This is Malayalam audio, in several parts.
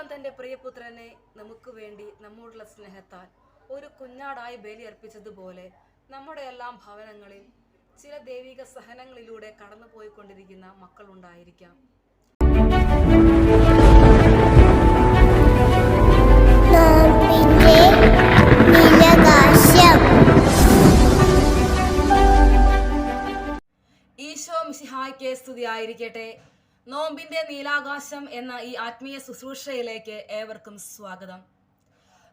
ദൈവം തന്റെ പ്രിയപുത്രനെ നമുക്ക് വേണ്ടി നമ്മോടുള്ള സ്നേഹത്താൽ ഒരു കുഞ്ഞാടായി ബലി അർപ്പിച്ചതുപോലെ നമ്മുടെ എല്ലാം ഭവനങ്ങളിൽ ചില ദൈവിക സഹനങ്ങളിലൂടെ കടന്നുപോയിക്കൊണ്ടിരിക്കുന്ന മക്കളുണ്ടായിരിക്കാം. ഈശോ മിശിഹായ്ക്ക് സ്തുതിയായിരിക്കട്ടെ. നോമ്പിന്റെ നീലാകാശം എന്ന ഈ ആത്മീയ ശുശ്രൂഷയിലേക്ക് ഏവർക്കും സ്വാഗതം.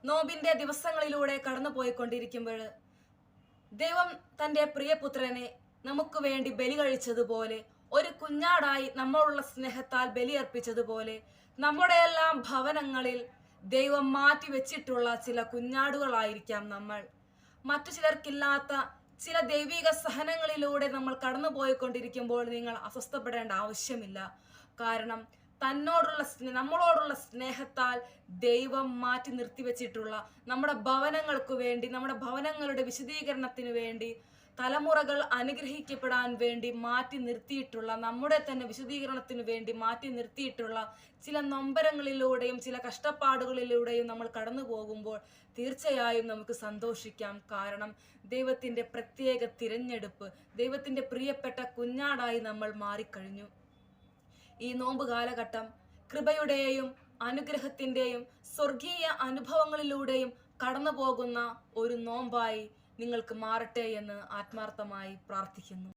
നോമ്പിന്റെ ദിവസങ്ങളിലൂടെ കടന്നുപോയിക്കൊണ്ടിരിക്കുമ്പോൾ ദൈവം തന്റെ പ്രിയപുത്രനെ നമുക്ക് വേണ്ടി ബലി കഴിച്ചതുപോലെ ഒരു കുഞ്ഞാടായി നമ്മളുള്ള സ്നേഹത്താൽ ബലിയർപ്പിച്ചതുപോലെ നമ്മുടെ എല്ലാം ഭവനങ്ങളിൽ ദൈവം മാറ്റി വെച്ചിട്ടുള്ള ചില കുഞ്ഞാടുകളായിരിക്കാം നമ്മൾ. മറ്റു ചിലർക്കില്ലാത്ത ചില ദൈവിക സഹനങ്ങളിലൂടെ നമ്മൾ കടന്നു പോയിക്കൊണ്ടിരിക്കുമ്പോൾ നിങ്ങൾ അസ്വസ്ഥപ്പെടേണ്ട ആവശ്യമില്ല. കാരണം തന്നോടുള്ള നമ്മളോടുള്ള സ്നേഹത്താൽ ദൈവം മാറ്റി നിർത്തിവെച്ചിട്ടുള്ള നമ്മുടെ ഭവനങ്ങൾക്ക് വേണ്ടി നമ്മുടെ ഭവനങ്ങളുടെ വിശദീകരണത്തിന് വേണ്ടി തലമുറകൾ അനുഗ്രഹിക്കപ്പെടാൻ വേണ്ടി മാറ്റി നിർത്തിയിട്ടുള്ള നമ്മുടെ തന്നെ വിശദീകരണത്തിന് വേണ്ടി മാറ്റി നിർത്തിയിട്ടുള്ള ചില നൊമ്പരങ്ങളിലൂടെയും ചില കഷ്ടപ്പാടുകളിലൂടെയും നമ്മൾ കടന്നു പോകുമ്പോൾ തീർച്ചയായും നമുക്ക് സന്തോഷിക്കാം. കാരണം ദൈവത്തിന്റെ പ്രത്യേക തിരഞ്ഞെടുപ്പ് ദൈവത്തിന്റെ പ്രിയപ്പെട്ട കുഞ്ഞാടായി നമ്മൾ മാറിക്കഴിഞ്ഞു. ഈ നോമ്പ് കാലഘട്ടം കൃപയുടെയും അനുഗ്രഹത്തിന്റെയും സ്വർഗീയ അനുഭവങ്ങളിലൂടെയും കടന്നു പോകുന്ന ഒരു നോമ്പായി നിങ്ങൾക്ക് മാറട്ടെ എന്ന് ആത്മാർത്ഥമായി പ്രാർത്ഥിക്കുന്നു.